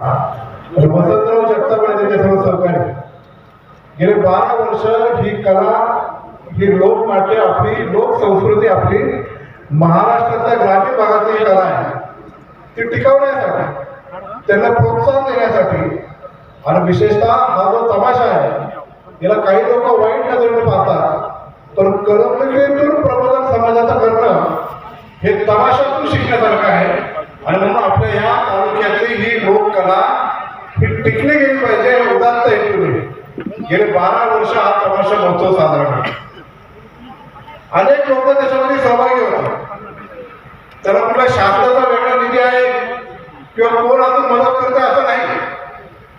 वसंतराव जगतापणे आणि सहकार्य सर्व गेले बारा वर्ष ही कला ही लोकनाट्य आपली लोक संस्कृती आपली. महाराष्ट्रातल्या ग्रामीण भागातली ही कला आहे. ती टिकवण्यासाठी त्यांना प्रोत्साहन देण्यासाठी आणि विशेषतः हा जो तमाशा आहे याला काही लोक वाईट नजरेने पाहतात. पण करमणुकीतून प्रबोधन समाजाचं करणं हे तमाशातून शिकण्यासारखं आहे आणि म्हणून आपल्या या तालुक्यातली ही लोककला ही टिकली गेली पाहिजे हे उदात्त हेतूने गेले बारा वर्ष हा तमाशा महोत्सव साजरा करतो अनेक लोक त्याच्यामध्ये सहभागी होतात. त्याला कुठला शासनाचा वेगळा निधी आहे किंवा कोण अजून मदत करते असं नाही.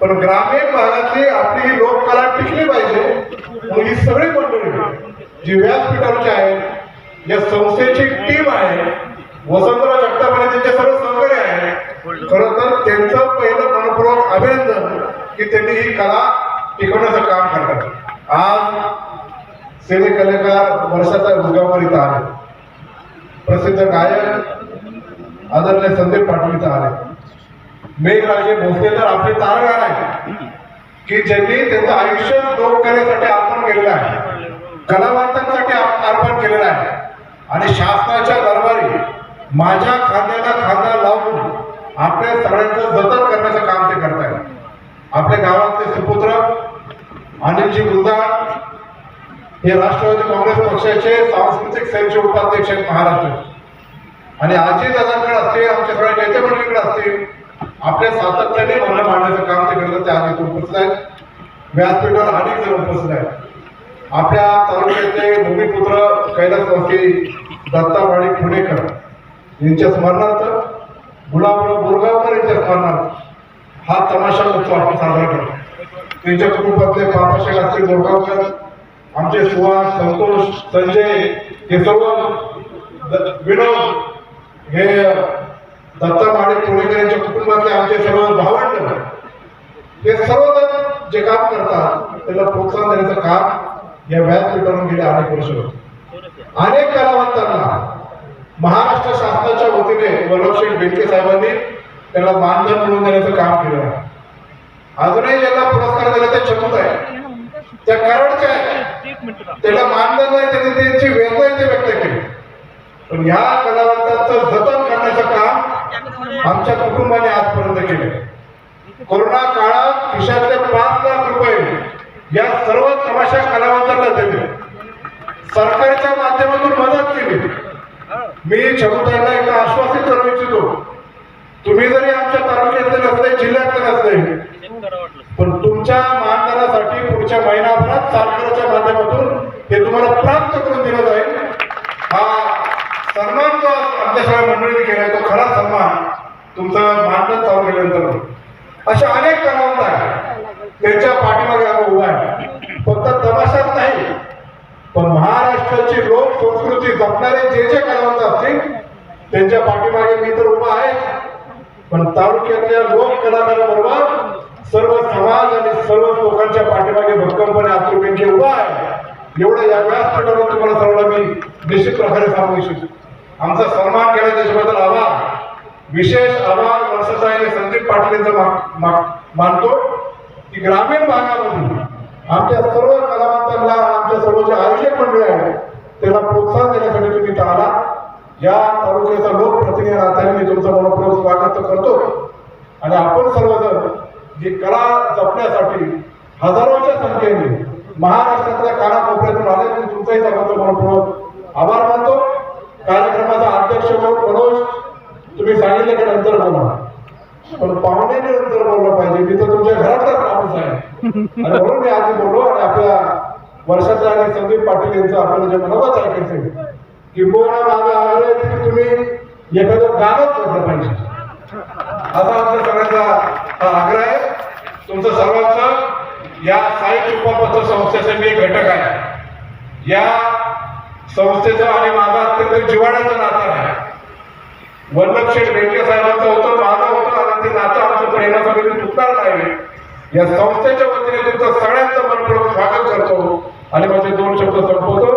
पण ग्रामीण भागातली आपली ही लोककला टिकली पाहिजे ही सगळी मंडळी जी व्यासपीठावरची आहे या संस्थेची टीम आहे वसंतराव जगताप आणि त्यांचे सर्व सहकार्य आहे. खरं तर त्यांचं पहिलं अभिनंदन की त्यांनी ही कला टिकवण्याचं काम करतात. आज सेने कलाकार वर्षाचा उद्गावर इथं आले. प्रसिद्ध गायक आदरणीय संदीप पाटील इथं आले. मेघराजे भोसले तर आपले तारगार आहे की ज्यांनी त्यांचं आयुष्य लोककलेसाठी अर्पण केलेलं आहे. कलावंतांसाठी अर्पण केलेलं आहे. आणि शासनाच्या दरबारी माझ्या खांद्याला खांदा लावून आपल्या सगळ्यांचं जतन करण्याचं काम ते करत आहेत आपल्या गावातले सुपुत्र अनिलजी गुलदार हे राष्ट्रवादी काँग्रेस पक्षाचे सांस्कृतिक सेलचे उपाध्यक्ष आहेत महाराष्ट्र. आणि आजी दादांकडे असतील आमच्या सगळ्या नेते मंडळीकडे असतील आपल्या सातत्याने मला मांडण्याचं काम ते करतात ते आज उपस्थित आहेत. व्यासपीठावर अनेक जण उपस्थित आहेत. आपल्या तालुक्याचे भूमिपुत्र कैलासवासी दत्तावाडी पुणेकर यांच्या स्मरणार्थ गुलाबराव बोरगावकर यांच्या स्मरणार्थ हा तमाशा उत्सव आपण साजरा करतो. त्यांच्या कुटुंबातले बाबासाहेब असतील बोरगावकर आमचे सुहास संतोष संजय हे सर्व द- विनोद हे दत्ता माडे पुणेकर यांच्या कुटुंबातले आमचे सर्व भावंड हे सर्वजण जे काम करतात त्याला प्रोत्साहन देण्याचं काम या व्यासपीठावरून गेले अनेक वर्ष होते. अनेक कलावंतांना महाराष्ट्र शासनाच्या वतीने वल्लभशेठ बेनके साहेबांनी त्याला मानधन मिळवून देण्याचं काम केलं. आहे अजूनही ज्यांना पुरस्कार दिला ते चमूत आहे. त्या कराडच्या आहे त्याला मानधन नाही त्याने त्यांची वेदना ते व्यक्त केली. पण ह्या कलावंतांचं जतन करण्याचं काम आमच्या कुटुंबाने आजपर्यंत केलं. कोरोना काळात खिशातले पाच लाख रुपये या सर्व तमाशा कलावंतांना दिले. सरकारच्या माध्यमातून मदत केली. मी छगुताईला एकदा आश्वासित करू इच्छितो. तुम्ही जरी आमच्या तालुक्यातले नसते जिल्ह्यातले नसते पण तुमच्या मानधनासाठी पुढच्या महिनाभरात सरकारच्या माध्यमातून हे तुम्हाला प्राप्त करून दिलं जाईल. हा सन्मान जो आमच्या सगळ्या मंडळीने केलाय तो खरा सन्मान तुमचं मानधन चालू केल्यानंतर अशा अनेक कलावंत आहेत. त्यांच्या पाठीमागे आम्ही उभा आहे. फक्त तमाशाच नाही पण महाराष्ट्राची लोक संस्कृती जपणारे जे जे कलावंत असतील त्यांच्या पाठीमागे मी तर उभा आहे. पण तालुक्यातल्या लोक कलाकाराबरोबर सर्व समाज आणि सर्व लोकांच्या पाठीमागे भक्कमपणे आतूर उभा आहे. एवढं या व्यासपीठावर तुम्हाला सर्वांना मी निश्चित प्रकारे सांगू इच्छितो. आमचा सन्मान केला त्याच्याबद्दल आभार. विशेष आभार वर्षाचा संदीप पाटील यांचा मानतो की ग्रामीण भागामधून आमच्या सर्व कलावंतांना आमच्या सर्व जे आयोजक मंडळी आहेत त्यांना प्रोत्साहन देण्यासाठी तुम्ही आला या तालुक्याचा लोकप्रतिनिधी नात्याने मी तुमचं मनपूर्वक स्वागत करतो. आणि आपण सर्वजण जी कला जपण्यासाठी हजारोच्या संख्येने महाराष्ट्रातल्या कानाकोपऱ्यातून आले मी तुमचाही सर्वांचं मनपूर्वक आभार मानतो. कार्यक्रमाचा अध्यक्ष म्हणून मनोज. तुम्ही सांगितलं की नंतर बोला. पण पाहुण्याने नंतर बोललं पाहिजे. मी तर तुमच्या घरातलाच माणूस आहे. आणि म्हणून मी आधी बोललो आणि आपल्या वर्षाचा आणि संदीप पाटील यांचं आपल्याला जे मनोगत ऐकायचं किंबहुना माझा आग्रह आहे की तुम्ही एखादं गाणं म्हटलं पाहिजे. असा आमचा सगळ्यांचा हा आग्रह आहे. तुमचं सर्वांचं या साई कृपापत्र संस्थेचे मी एक घटक आहे. या संस्थेचं आणि माझा अत्यंत जिवाण्याचं नातं आहे. वल्लभ शेठ बेंके साहेबांचं होतं माझं होतं आणि ते नातं आमचं प्रेमाचं कधी तुटणार नाही. या संस्थेच्या वतीने तुमचं सगळ्यांचं मनपूर्वक स्वागत करतो. आणि माझे दोन शब्द संपवतो.